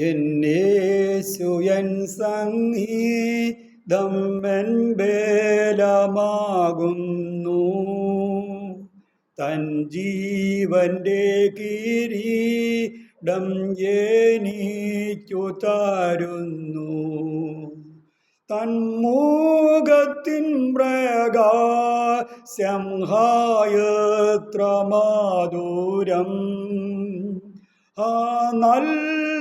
എന്നേശുയൻ സംഗീതമ്മൻ ബേലമാകുന്നു. തൻ ജീവന്റെ കിരീടം എനിക്കു തരുന്നു. തന്മൂഖത്തിൻ പ്രകാശംഹായത്ര മാധുരം ആ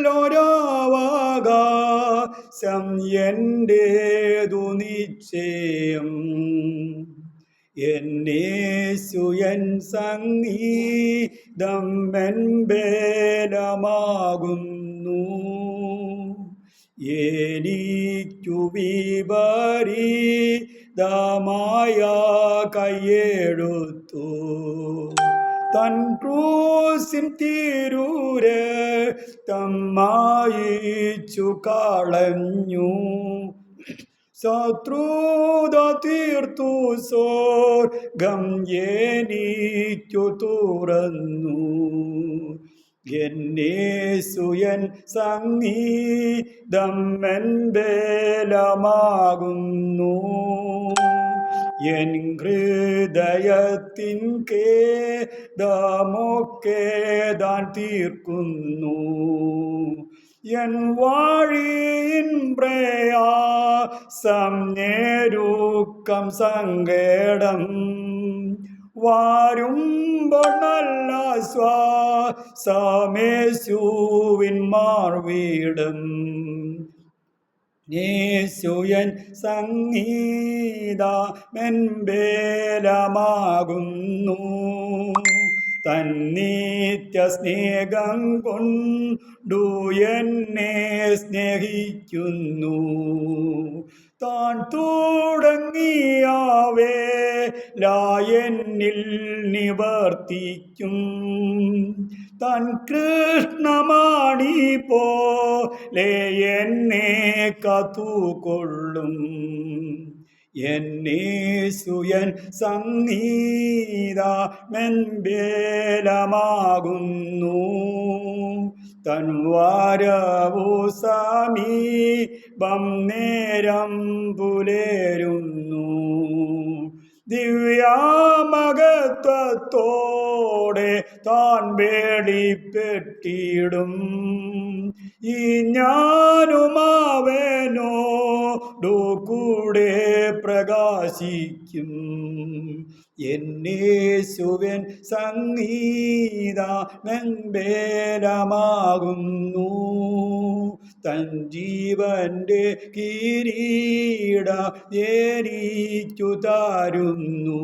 നല്ലൊരവകാശം എന്റേതു നിശ്ചയം. എന്നേശുയൻ സംഗീതം ബേലമാകുന്നു. എനിക്കു വിപരീതമായ കയ്യെഴുത്തു തൻ ക്രൂസിൻ തിരൂര് തമ്മായിച്ചു കളഞ്ഞു. ശത്രുത തീർത്തു സോർ എനിക്കു തുറന്നു. എന്നേസുയൻ സംഗീതം എൻ ബേലമാകുന്നു. എൻ ഹൃദയത്തിൻ കേദമൊക്കെ താൻ തീർക്കുന്നു. എൻ വാഴിയിൻ പ്രയാസം നേരുക്കം സങ്കേടം. വാരുമ്പോൾ സ്വാ സമേശൂവിൻ മാർവീടും. നേശുയൻ സംഗീത മെൻബേലമാകുന്നു തന്നീത്യ സ്നേഹം കൊണ്ടു എന്നെ സ്നേഹിക്കുന്നു. താൻ തുടങ്ങിയാവേ ലായനിൽ നിവർത്തിക്കും. തൻ കൃഷ്ണമാണി പോലെ എന്നെ കത്തുകൊള്ളും. എന്നേസുയൻ സംഗീത മെൻബേലമാകുന്നു തൻ വരവു സമീപം നേരം പുലേരുന്നു. ദിവ്യാമകത്വത്തോടെ താൻ വേടിപ്പെട്ടിടും ഈ ഞാനുമാവനോടു കൂടെ പ്രകാശിക്കും. എന്നേശുവൻ സംഗീത മെൻബേലമാകുന്നു തൻ ജീവന്റെ കിരീട ഏരിച്ചു താരുന്നു.